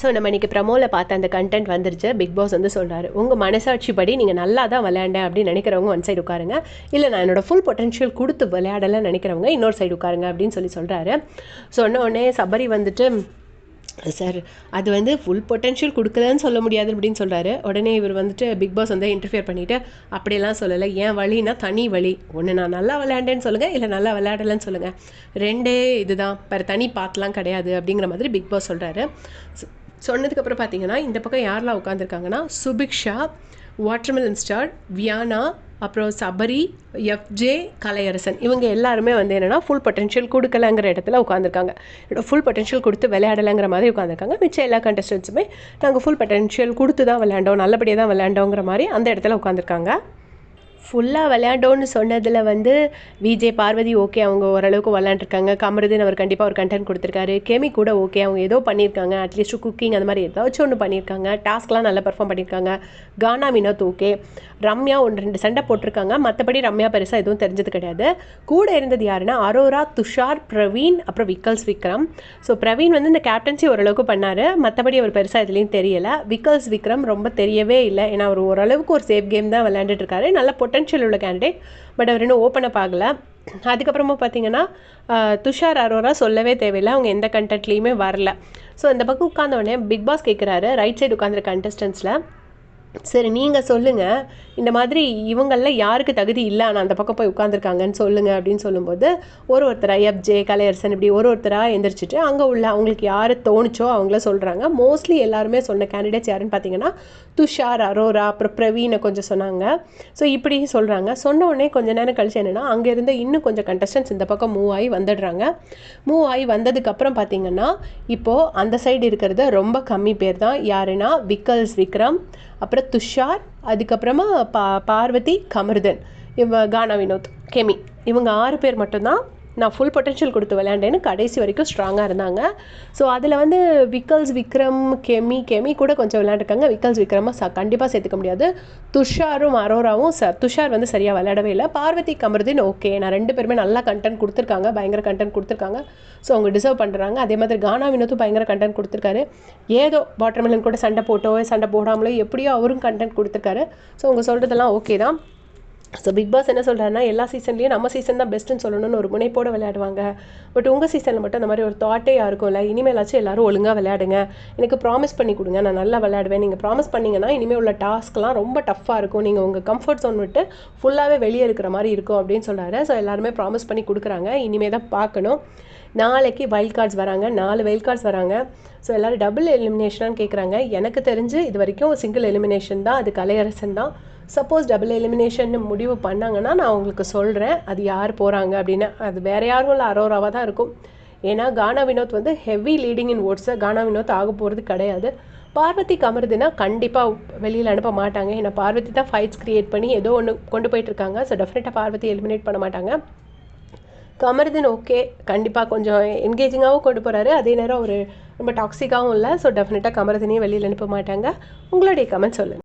So நம்ம இன்றைக்கி ப்ரமோவில் பார்த்த அந்த கண்டென்ட் வந்துருச்சு. பிக் பாஸ் வந்து சொல்கிறாரு உங்கள் மனசாட்சி படி நீங்கள் நல்லா தான் விளையாண்டேன் அப்படின்னு நினைக்கிறவங்க ஒன் சைடு உட்காருங்க. இல்லை நான் என்னோட ஃபுல் பொட்டன்ஷியல் கொடுத்து விளையாடலாம் நினைக்கிறவங்க இன்னொரு சைடு உட்காருங்க அப்படின்னு சொல்லி சொல்கிறாரு சொன்ன உடனே சபரி வந்துட்டு சார் அது வந்து ஃபுல் பொட்டென்ஷியல் கொடுக்கலன்னு சொல்ல முடியாது அப்படின்னு சொல்கிறாரு உடனே இவர் வந்துட்டு பிக் பாஸ் வந்து இன்டர்ஃபியர் பண்ணிவிட்டு அப்படியெல்லாம் சொல்லலை. ஏன் வழினா தனி வழி ஒன்று நான் நல்லா விளையாண்டேன்னு சொல்லுங்கள் இல்லை நல்லா விளையாடலன்னு சொல்லுங்கள் ரெண்டே இதுதான். வேறு தனி பாத்தெலாம் கிடையாது அப்படிங்கிற மாதிரி பிக் பாஸ் சொல்கிறாரு சொன்னதுக்கப்புறம் பார்த்தீங்கன்னா இந்த பக்கம் யாரெல்லாம் உட்காந்துருக்காங்கன்னா சுபிக்ஷா வாட்டர்மெலன் ஸ்டார் வியானா அப்புறம் சபரி எஃப்ஜே கலையரசன். இவங்க எல்லாருமே வந்து என்னென்னா ஃபுல் பொட்டென்ஷியல் கொடுக்கலங்கிற இடத்துல உட்காந்துருக்காங்க ஃபுல் பொட்டென்ஷியல் கொடுத்து விளையாடலைங்கிற மாதிரி உட்காந்துருக்காங்க மிச்சம் எல்லா கண்டஸ்டன்ஸுமே நாங்கள் ஃபுல் பொட்டென்ஷியல் கொடுத்து தான் விளையாண்டோம் நல்லபடியாக தான் விளையாண்டோங்கிற மாதிரி அந்த இடத்துல உட்காந்துருக்காங்க ஃபுல்லாக விளையாண்டோன்னு சொன்னதில் வந்து விஜே பார்வதி ஓகே அவங்க ஓரளவுக்கு விளையாண்டுருக்காங்க. கமருதீன் அவர் கண்டிப்பாக ஒரு கண்டென்ட் கொடுத்துருக்காரு. கெமி கூட ஓகே அவங்க ஏதோ பண்ணியிருக்காங்க. அட்லீஸ்ட் குக்கிங் அந்த மாதிரி ஏதாச்சும் ஒன்று பண்ணியிருக்காங்க. டாஸ்க்லாம் நல்லா பெர்ஃபார்ம் பண்ணியிருக்காங்க. கானா வினோத் ஓகே ரம்யா ஒன்று ரெண்டு சண்டை போட்டிருக்காங்க. மற்றபடி ரம்யா பெருசாக எதுவும் தெரிஞ்சது கிடையாது. கூட இருந்தது யாருன்னா அரோரா துஷார் பிரவீன் அப்புறம் விக்கல்ஸ் விக்ரம். ஸோ பிரவீன் வந்து இந்த கேப்டன்சி ஓரளவுக்கு பண்ணார். மற்றபடி அவர் பெருசாக இதுலேயும் தெரியலை. விக்கல்ஸ் விக்ரம் ரொம்ப தெரியவே இல்லை. ஏன்னா அவர் ஓரளவுக்கு ஒரு சேஃப் கேம் தான் விளையாண்டுட்டு இருக்காரு. நல்ல பொட்டன்ஷியல் உள்ள கேண்டிடேட் பட் அவர் இன்னும் ஓப்பன் அப் ஆகலை. அதுக்கப்புறமா பார்த்தீங்கன்னா துஷார் அரோரா சொல்லவே தேவையில்லை. அவங்க எந்த கண்டென்ட்லேயுமே வரல. ஸோ இந்த பக்கம் உட்காந்தோடனே பிக் பாஸ் கேட்குறாரு ரைட் சைடு உட்காந்துருக்க கண்டஸ்டன்ஸில் சரி நீங்கள் சொல்லுங்கள் இந்த மாதிரி இவங்களில் யாருக்கு தகுதி இல்லை? ஆனால் அந்த பக்கம் போய் உட்காந்துருக்காங்கன்னு சொல்லுங்கள் அப்படின்னு சொல்லும்போது ஒரு ஒருத்தராக எஃப்ஜே கலையரசன் இப்படி ஒரு ஒருத்தராக எந்திரிச்சிட்டு அங்கே உள்ள அவங்களுக்கு யார் தோணுச்சோ அவங்கள சொல்கிறாங்க மோஸ்ட்லி எல்லாருமே சொன்ன கேண்டிடேட்ஸ் யாருன்னு பார்த்தீங்கன்னா துஷார் அரோரா அப்புறம் பிரவீனை கொஞ்சம் சொன்னாங்க. ஸோ இப்படி சொல்கிறாங்க சொன்ன உடனே கொஞ்சம் நேரம் கழிச்சு என்னென்னா அங்கே இருந்த இன்னும் கொஞ்சம் கண்டஸ்டன்ஸ் இந்த பக்கம் மூவ் ஆகி வந்துடுறாங்க. மூவ் ஆகி வந்ததுக்கப்புறம் பார்த்தீங்கன்னா இப்போது அந்த சைடு இருக்கிறது ரொம்ப கம்மி பேர் தான். யாருன்னா விக்கல்ஸ் விக்ரம் அப்புறம் துஷார் அதுக்கப்புறமா பா பார்வதி கமருதன் இவ கானா வினோத் கெமி. இவங்க ஆறு பேர் மட்டும்தான் நான் ஃபுல் பொட்டென்ஷியல் கொடுத்து விளையாண்டேன்னு கடைசி வரைக்கும் ஸ்ட்ராங்காக இருந்தாங்க. ஸோ அதில் வந்து விக்கல்ஸ் விக்ரம் கெமி கெமி கூட கொஞ்சம் விளையாண்டுருக்காங்க. விக்கல்ஸ் விக்ரமாக ச கண்டிப்பாக சேர்த்துக்க முடியாது. துஷாரும் அரோராவும் ச துஷார் வந்து சரியாக விளையாடவே இல்லை. பார்வதி கமருதீன் ஓகே நான் ரெண்டு பேருமே நல்லா கண்டென்ட் கொடுத்துருக்காங்க. பயங்கர கண்டென்ட் கொடுத்துருக்காங்க. ஸோ அவங்க டிசர்வ் பண்ணுறாங்க அதே மாதிரி கானா வினோத்தும் பயங்கர கண்டென்ட் கொடுத்துருக்காரு. ஏதோ வாட்டர்மெலன் கூட சண்டை போட்டோ சண்டை போடாமலோ எப்படியோ அவரும் கண்டென்ட் கொடுத்துருக்காரு. ஸோ அவங்க சொல்கிறதெல்லாம் ஓகே தான். ஸோ பிக் பாஸ் என்ன சொல்கிறாருன்னா எல்லா சீசன்லேயும் நம்ம சீசன் தான் பெஸ்ட்டுன்னு சொல்லணும்னு ஒரு முனைப்போடு விளையாடுவாங்க. பட் உங்கள் சீசனில் மட்டும் அந்த மாதிரி ஒரு தாட்டே இருக்கும்ல இனிமேலாச்சும் எல்லாரும் ஒழுங்காக விளையாடுங்க. எனக்கு ப்ராமிஸ் பண்ணி கொடுங்க. நான் நல்லா விளையாடுவேன். நீங்கள் ப்ராமிஸ் பண்ணிங்கன்னா இனிமேல் உள்ள டாஸ்க்லாம் ரொம்ப டஃப்பாக இருக்கும். நீங்கள் உங்கள் கம்ஃபர்ட் ஜோன் விட்டு ஃபுல்லாகவே வெளியே இருக்கிற மாதிரி இருக்கும் அப்படின்னு சொல்கிறாரு ஸோ எல்லாருமே ப்ராமிஸ் பண்ணி கொடுக்குறாங்க. இனிமேல் தான் பார்க்கணும். நாளைக்கு வைல்ட் கார்ட்ஸ் வராங்க. நாலு வைல்ட் கார்ட்ஸ் வராங்க. ஸோ எல்லோரும் டபுள் எலிமினேஷனான்னு கேட்குறாங்க எனக்கு தெரிஞ்சு இது வரைக்கும் சிங்கிள் எலிமினேஷன் தான். அது கலையரசன் தான். சப்போஸ் டபுள் எலிமினேஷன் முடிவு பண்ணாங்கன்னா நான் உங்களுக்கு சொல்கிறேன் அது யார் போகிறாங்க அப்படின்னு. அது வேறு யாரும் இல்லை அரோராவாக தான் இருக்கும். ஏன்னா கானா வினோத் வந்து ஹெவி லீடிங் இன் ஓட்ஸை கானா வினோத் ஆக போகிறது கிடையாது. பார்வதி கமருதுனா கண்டிப்பாக வெளியில் அனுப்ப மாட்டாங்க. ஏன்னா பார்வதி தான் ஃபைட்ஸ் க்ரியேட் பண்ணி ஏதோ ஒன்று கொண்டு போயிட்டுருக்காங்க ஸோ டெஃபினட்டாக பார்வதி எலிமினேட் பண்ண மாட்டாங்க. கமருதீன் ஓகே கண்டிப்பாக கொஞ்சம் என்கேஜிங்காகவும் கொண்டு போகிறாரு அதே நேரம் ஒரு ரொம்ப டாக்ஸிக்காகவும் இல்லை. ஸோ டெஃபினட்டாக கமருதீனையும் வெளியில் அனுப்ப மாட்டாங்க. உங்களுடைய கமெண்ட் சொல்லுங்கள்